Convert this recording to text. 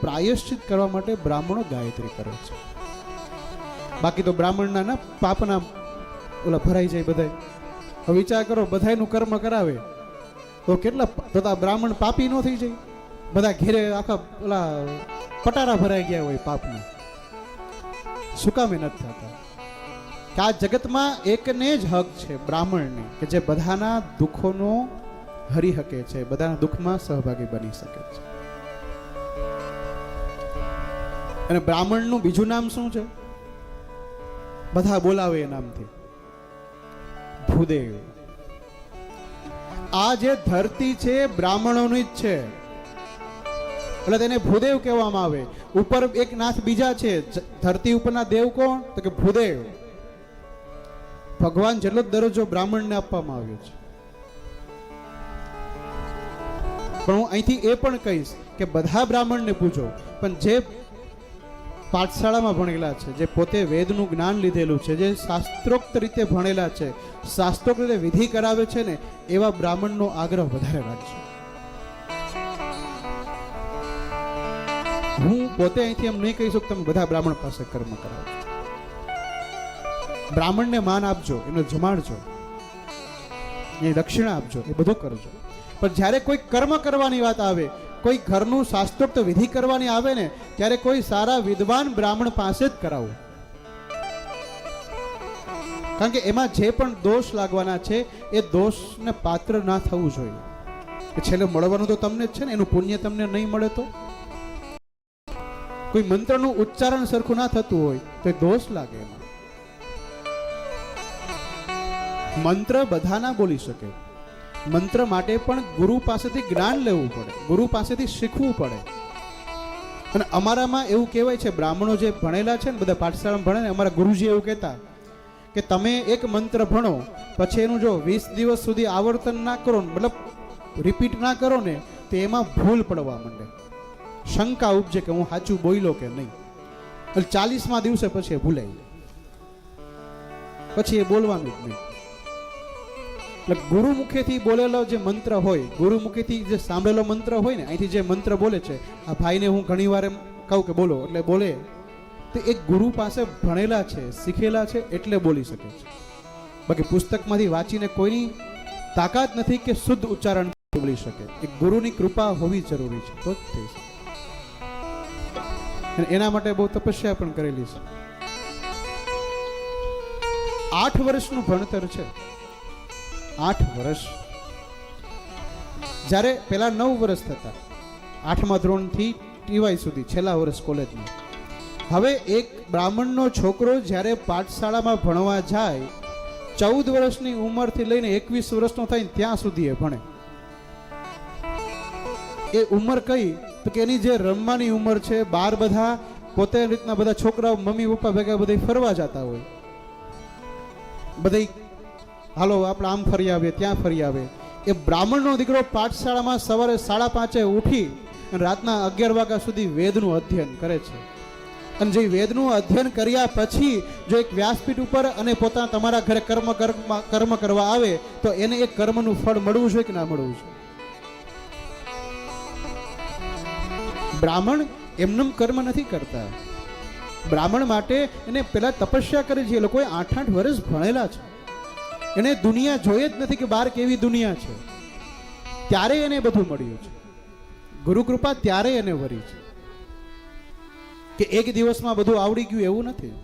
પ્રાયશ્ચિત કરવા માટે બ્રાહ્મણો ગાયત્રી કરે છે. બાકી તો બ્રાહ્મણના ના પાપના ઓલા ભરાઈ જાય હવે વિચાર કરો બધાનું કર્મ કરાવે, તો કેટલા તો બ્રાહ્મણ પાપી ન થઈ જાય. બધા ઘેરે આખા ઓલા પટારા ભરાઈ ગયા હોય પાપના. શું કામે નથી થતા? કે આ જગતમાં એકને જ હક છે બ્રાહ્મણને, કે જે બધાના દુઃખોનો હરી શકે છે, બધાના દુઃખમાં સહભાગી બની શકે છે. અને બ્રાહ્મણનું બીજું નામ શું છે? બધા બોલાવે એ નામથી. ભૂદેવ. આ જે ધરતી છે બ્રાહ્મણોની જ છે. એટલે તેને ભૂદેવ કહેવામાં આવે. ઉપર એક નાથ બીજા છે. ધરતી ઉપરના દેવ કોણ? તો કે ભૂદેવ. ભગવાન જેટલો જ દરજ્જો બ્રાહ્મણને આપવામાં આવ્યો છે. પણ હું અહીંથી એ પણ કહીશ કે બધા બ્રાહ્મણને પૂછો પણ જે પાઠશાળામાં ભણેલા છે, જે પોતે વેદનું જ્ઞાન લીધેલું છે, જે શાસ્ત્રોક્ત રીતે ભણેલા છે, શાસ્ત્રોક્ત રીતે વિધિ કરાવે છે ને, એવા બ્રાહ્મણનો આગ્રહ વધારે રાખજો. હું પોતે અહીંથી એમ નહીં કહી શકું તમે બધા બ્રાહ્મણ પાસે કર્મ કરાવો બ્રાહ્મણને માન આપજો એનો જમાડજો એ દક્ષિણા આપજો, એ બધું કરજો. પણ જ્યારે કોઈ કર્મ કરવાની વાત આવે કોઈ ઘરનું શાસ્ત્રોક્ત વિધિ કરવાની આવે ને, ત્યારે કોઈ સારા વિદ્વાન બ્રાહ્મણ પાસે જ કરાવવું કારણ કે એમાં જે પણ દોષ લાગવાના છે, એ દોષને પાત્ર ના થવું જોઈએ. છેલ્લે મળવાનું તો તમને જ છે ને, એનું પુણ્ય તમને નહીં મળે તો? કોઈ મંત્રનું ઉચ્ચારણ સરખું ના થતું હોય, તો દોષ લાગે એમાં. મંત્ર બધા ના બોલી શકે. મંત્ર માટે પણ ગુરુ પાસેથી જ્ઞાન લેવું પડે. ગુરુ પાસેથી શીખવું પડે. અને અમારામાં એવું કહેવાય છે બ્રાહ્મણો જે ભણેલા છે ને બધા પાઠશાળામાં ભણે ને અમારા ગુરુજી એવું કહેતા કે તમે એક મંત્ર ભણો પછી એનું જો વીસ દિવસ સુધી આવર્તન ના કરો ને, મતલબ રિપીટ ના કરો ને તો એમાં ભૂલ પડવા માંડે. શંકા ઉપજે કે હું સાચું બોલ્યો કે નહીં. એટલે ચાલીસમાં દિવસે પછી એ ભૂલાઈ જાય. પછી એ બોલવાનું જ નહીં. એટલે ગુરુ બોલેલો જે મંત્ર હોય ગુરુ જે સાંભળેલો મંત્ર હોય ને, અહીંથી જે મંત્ર બોલે છે, આ ભાઈને હું ઘણી વાર એમ કહું કે બોલો, એટલે બોલે, તે એક ગુરુ પાસે ભણેલા છે, શીખેલા છે, એટલે બોલી શકે છે. બાકી પુસ્તકમાંથી વાંચીને કોઈની તાકાત નથી કે શુદ્ધ ઉચ્ચારણ બોલી શકે. એક ગુરુની કૃપા હોવી જરૂરી છે, તો જ થઈ શકે. એના માટે બહુ તપસ્યા પણ કરેલી છે. આઠ વર્ષનું ભણતર છે. આઠ વર્ષ. જ્યારે પહેલા નવ વર્ષ થતા, આઠમા ધોરણથી ટીવાય સુધી, છેલ્લા વર્ષ કોલેજમાં. હવે એક બ્રાહ્મણનો છોકરો જ્યારે પાઠશાળામાં ભણવા જાય, ચૌદ વર્ષની ઉંમરથી લઈને એકવીસ વર્ષનો થાય ને ત્યાં સુધી એ ભણે. એ ઉંમર કઈ? તો કે એની જે રમવાની ઉંમર છે, બાર બધા, પોતે રીતના બધા છોકરાઓ, મમ્મી, પપ્પા ભેગા બધા ફરવા જતા હોય. બધા હાલો, આપણે આમ ફરી આવીએ, ત્યાં ફરી આવે એ બ્રાહ્મણનો દીકરો પાઠશાળામાં સવારે સાડા પાંચે ઉઠી અને રાતના અગિયાર વાગ્યા સુધી વેદનું અધ્યયન કરે છે. અને જે વેદનું અધ્યયન કર્યા પછી જો એક વ્યાસપીઠ ઉપર અને પોતાના તમારા ઘરે કર્મ કર્મ કરવા આવે, તો એને એક કર્મનું ફળ મળવું જોઈએ કે ના મળવું જોઈએ? બ્રાહ્મણ એમનેમ કર્મ નથી કરતા. બ્રાહ્મણ માટે એને પેલા તપસ્યા કરી છે. એ લોકોએ આઠ આઠ વર્ષ ભણેલા છે. એને દુનિયા જોઈએ જ નથી કે બહાર કેવી દુનિયા છે. ત્યારે એને બધું મળ્યું છે. ગુરુકૃપા ત્યારે એને વરી છે. કે એક દિવસમાં બધું આવડી ગયું એવું નથી?